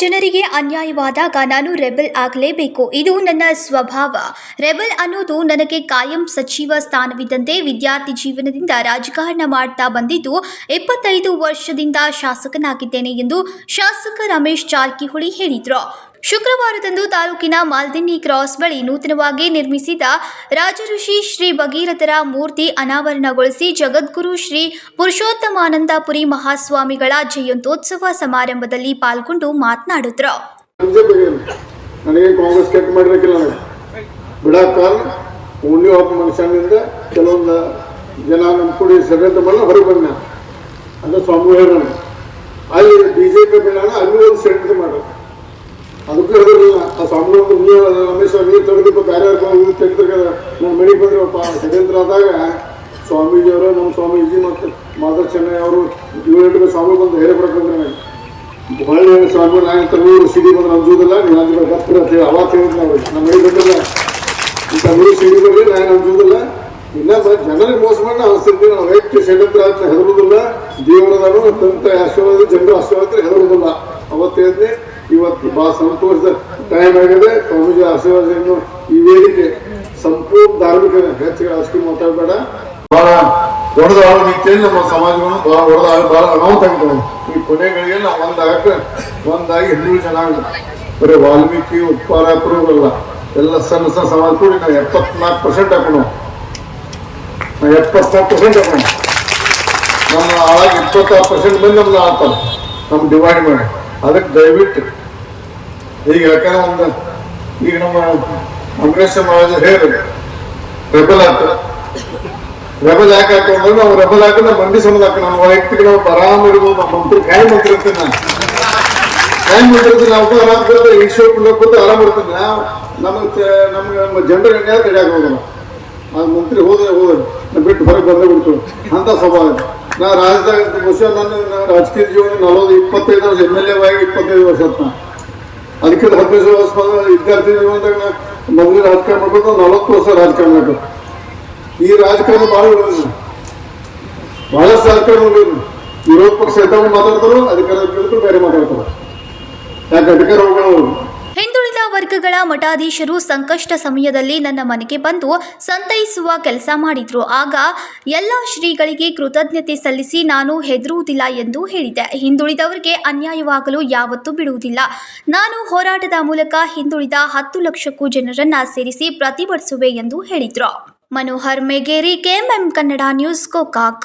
ಜನರಿಗೆ ಅನ್ಯಾಯವಾದಾಗ ನಾನು ರೆಬೆಲ್ ಆಗಲೇಬೇಕು. ಇದು ನನ್ನ ಸ್ವಭಾವ. ರೆಬೆಲ್ ಅನ್ನೋದು ನನಗೆ ಕಾಯಂ ಸಚಿವ ಸ್ಥಾನವಿದ್ದಂತೆ ವಿದ್ಯಾರ್ಥಿ ಜೀವನದಿಂದ ರಾಜಕಾರಣ ಮಾಡ್ತಾ ಬಂದಿದ್ದು ಇಪ್ಪತ್ತೈದು ವರ್ಷದಿಂದ ಶಾಸಕನಾಗಿದ್ದೇನೆ ಎಂದು ಶಾಸಕ ರಮೇಶ್ ಜಾರಕಿಹೊಳಿ ಹೇಳಿದರು. ಶುಕ್ರವಾರದಂದು ತಾಲೂಕಿನ ಮಾಲ್ದಿನ್ನಿ ಕ್ರಾಸ್ ಬಳಿ ನೂತನವಾಗಿ ನಿರ್ಮಿಸಿದ ರಾಜಋಷಿ ಶ್ರೀ ಭಗೀರಥರ ಮೂರ್ತಿ ಅನಾವರಣಗೊಳಿಸಿ ಜಗದ್ಗುರು ಶ್ರೀ ಪುರುಷೋತ್ತಮಾನಂದಪುರಿ ಮಹಾಸ್ವಾಮಿಗಳ ಜಯಂತ್ಯೋತ್ಸವ ಸಮಾರಂಭದಲ್ಲಿ ಪಾಲ್ಗೊಂಡು ಮಾತನಾಡಿದ್ರು. ಜನ ನಮ್ಮ ಕೂಡಿ ಷಡ್ಯಂತ್ರ ಮಾಡಲು ಹೊರಗೆ ಬಂದ ಅಂತ ಸ್ವಾಮಿ ಹೇಳೋಣ ಅಲ್ಲಿ ಬಿ ಜೆ ಪಿ ಅಲ್ಲಿ ಒಂದು ಸೆಟ್ ಮಾಡೋದು ಅದಕ್ಕೂ ಹೇಳಿದ್ರಲ್ಲ ಆ ಸ್ವಾಮಿ ನೀವು ರಮೇಶ್ ನೀರು ನೀವು ತೆಗೆದಿಪ್ಪ ಬೇರೆ ತೆಗೆದ್ರೆ ನಮ್ಮ ಮನೆಗೆ ಬಂದ್ರಪ್ಪ. ಸೆಕೆಂಡ್ರ ಆದಾಗ ಸ್ವಾಮೀಜಿಯವರು, ನಮ್ಮ ಸ್ವಾಮೀಜಿ ಮತ್ತು ಮಾದರ್ ಚೆನ್ನೈ ಅವರು ಏಳೆಂಟು ಸ್ವಾಮಿ ಬಂದು ಹೇಳಿ ಬರಬೇಕಂದ್ರೆ ನನಗೆ ಸ್ವಾಮಿ ನಾನು ತಮಿಳು ಸಿಡಿ ಬಂದ್ರೆ ಅಂಜುವುದಿಲ್ಲ ನೀವು ಅಂಜಬೇಕು ಬರ್ತೀರ ಅಂತ ಹೇಳಿ ಅವಾಗ ಹೇಳಿದ್ ನಾವು ನಮ್ಮ ಮನೆಗೆ ಬಂದಿಲ್ಲ. ಈ ತಮಿಳು ಸಿಡಿ ಬರ್ರಿ ನಾನು ಅಂಜುವುದಿಲ್ಲ ಇನ್ನ ಜನರಿಗೆ ಮೋಸ ಮಾಡಿ ನಾವು ಅನಿಸ್ತಿದ್ವಿ ನಾವು ವ್ಯಕ್ತಿ ಷಡ್ಯಂತ್ರ ಅಂತ ಹೆದರುವುದಿಲ್ಲ. ದೇವರದಾರು ತಂತ ಆಶೀರ್ವಾದ, ಜನರು ಆಶೀರ್ವಾದ ಹೆದರುವುದಿಲ್ಲ. ಅವತ್ತು ಹೇಳಿದ್ನಿ ಇವತ್ತು ಬಹಳ ಸಂತೋಷದ ಟೈಮ್ ಆಗಿದೆ. ಸ್ವಾಮೀಜಿ ಆಶೀರ್ವಾದವನ್ನು ಈ ವೇದಿಕೆ ಸಂಪೂರ್ಣ ಧಾರ್ಮಿಕ ಹೆಚ್ಚಿಗೆ ಅಷ್ಟು ಮಾತಾಡಬೇಡ. ಬಹಳ ದೊಡ್ಡದಾದ ರೀತಿಯಲ್ಲಿ ನಮ್ಮ ಸಮಾಜವನ್ನು ಬಹಳ ದೊಡ್ಡದಾಗ ಬಹಳ ಅನಾಹುತ ಆಗಿದ್ದಾವೆ ಈ ಕೊನೆಗಳಿಗೆ ನಾವು ಒಂದಾಗಕ್ಕೆ ಒಂದಾಗಿ ಹಿಂದೂ ಜನ ಬರೀ ವಾಲ್ಮೀಕಿ, ಉಪ್ಪಾರ ಅಲ್ಲ ಎಲ್ಲ ಸಣ್ಣ ಸಣ್ಣ ಸಮಾಜ ಕೂಡಿ ನಾವು ಎಪ್ಪತ್ನಾಲ್ಕು ಪರ್ಸೆಂಟ್ ಹಾಕೋಣ. ನಾವು ಎಪ್ಪತ್ನಾಲ್ಕು ಪರ್ಸೆಂಟ್ ಹಾಕೋಣ. ನಮ್ಮ ಆಳಾಗಿ ಇಪ್ಪತ್ತಾರು ಪರ್ಸೆಂಟ್ ಮಂದಿ ನಮ್ಮನ್ನ ಆಡ್ತಾರೆ ನಮ್ ಡಿವೈಡ್ ಮಾಡಿ. ಅದಕ್ಕೆ ದಯವಿಟ್ಟು ಈಗ ಯಾಕಂದ್ರೆ ಒಂದು, ಈಗ ನಮ್ಮ ಅಂಬರೀಷ್ ಮಹಾರಾಜ ಹೇಳಿ ರೆಬಲ್ ಆಗ್ತದೆ ರೆಬಲ್ ಯಾಕೆ ಹಾಕೊಂಡ್ರೆ ನಾವು ರೆಬಲ್ ಹಾಕಿದ್ರೆ ಮಂದಿ ಸಮದ ಹಾಕ ನಮ್ಮ ವೈಯಕ್ತಿಕ ನಾವು ಆರಾಮ ಇರ್ಬೋದು, ನಮ್ಮ ಮಂತ್ರಿ ಕಾಯಿ ಮಂತ್ರಿ ಇರ್ತೀನಿ ನಾನು. ಕಾಯಿ ಮಂತ್ರಿ ಇರ್ತೀನಿ ನಾವು ಆರಾಮ್ ಇರೋದು ಈಶ್ವರ ಕೂತು ಆರಾಮ್ ಇರ್ತೀನಿ ನಮಗೆ ನಮ್ಗೆ ನಮ್ಮ ಜನರಿಗೆ ಹೆಂಗೆ ರೆಡಿ ಹೋಗಲ್ಲ ಆ ಮಂತ್ರಿ ಹೋದ್ರೆ ಹೋದ್ರೆ ಬಿಟ್ಟು ಹೊರಗೆ ಬಂದೇ ಬಿಡ್ತು. ಅಂತ ಸ್ವಭಾವ ನಾ ರಾಜ್ಯದಾಗ ಬಹುಶಃ ನನ್ನ ರಾಜಕೀಯ ಜೀವನ ನಲವತ್ತು, ಇಪ್ಪತ್ತೈದು ವರ್ಷ ಎಂ ಎಲ್ ಎ ಆಗಿ ಇಪ್ಪತ್ತೈದು ವರ್ಷ ನಾ ಅದಕ್ಕೆ ಹದಿನೈದು ವರ್ಷ ವಿದ್ಯಾರ್ಥಿ ನಾ ಮೊದಲು ರಾಜಕಾರಣ ಮಾಡ್ಬೇಕು ನಲವತ್ತು ವರ್ಷ ರಾಜಕಾರಣ ಮಾಡ್ಬೇಕು ಈ ರಾಜಕಾರಣ ಭಾಳ ಒಳ್ಳೆಯದು. ಬಹಳಷ್ಟು ರಾಜಕಾರಣ ಒಳ್ಳೆಯದು. ವಿರೋಧ ಪಕ್ಷ ಇದ್ದಾಗ ಮಾತಾಡ್ತಾರೋ ಅಧಿಕಾರ ಬೇರೆ ಮಾತಾಡ್ತಾರೆ ಯಾಕೆ ಅಧಿಕಾರ ಹಿಂದುಳಿದ ವರ್ಗಗಳ ಮಠಾಧೀಶರು ಸಂಕಷ್ಟ ಸಮಯದಲ್ಲಿ ನನ್ನ ಮನೆಗೆ ಬಂದು ಸಂತೈಸುವ ಕೆಲಸ ಮಾಡಿದ್ರು. ಆಗ ಎಲ್ಲ ಶ್ರೀಗಳಿಗೆ ಕೃತಜ್ಞತೆ ಸಲ್ಲಿಸಿ ನಾನು ಹೆದರುವುದಿಲ್ಲ ಎಂದು ಹೇಳಿದೆ. ಹಿಂದುಳಿದವರಿಗೆ ಅನ್ಯಾಯವಾಗಲು ಯಾವತ್ತೂ ಬಿಡುವುದಿಲ್ಲ. ನಾನು ಹೋರಾಟದ ಮೂಲಕ ಹಿಂದುಳಿದ ಹತ್ತು ಲಕ್ಷಕ್ಕೂ ಜನರನ್ನ ಸೇರಿಸಿ ಪ್ರತಿಭಟಿಸುವೆ ಎಂದು ಹೇಳಿದ್ರು. Manohar Megeri, KMM Kannada news, Gokak.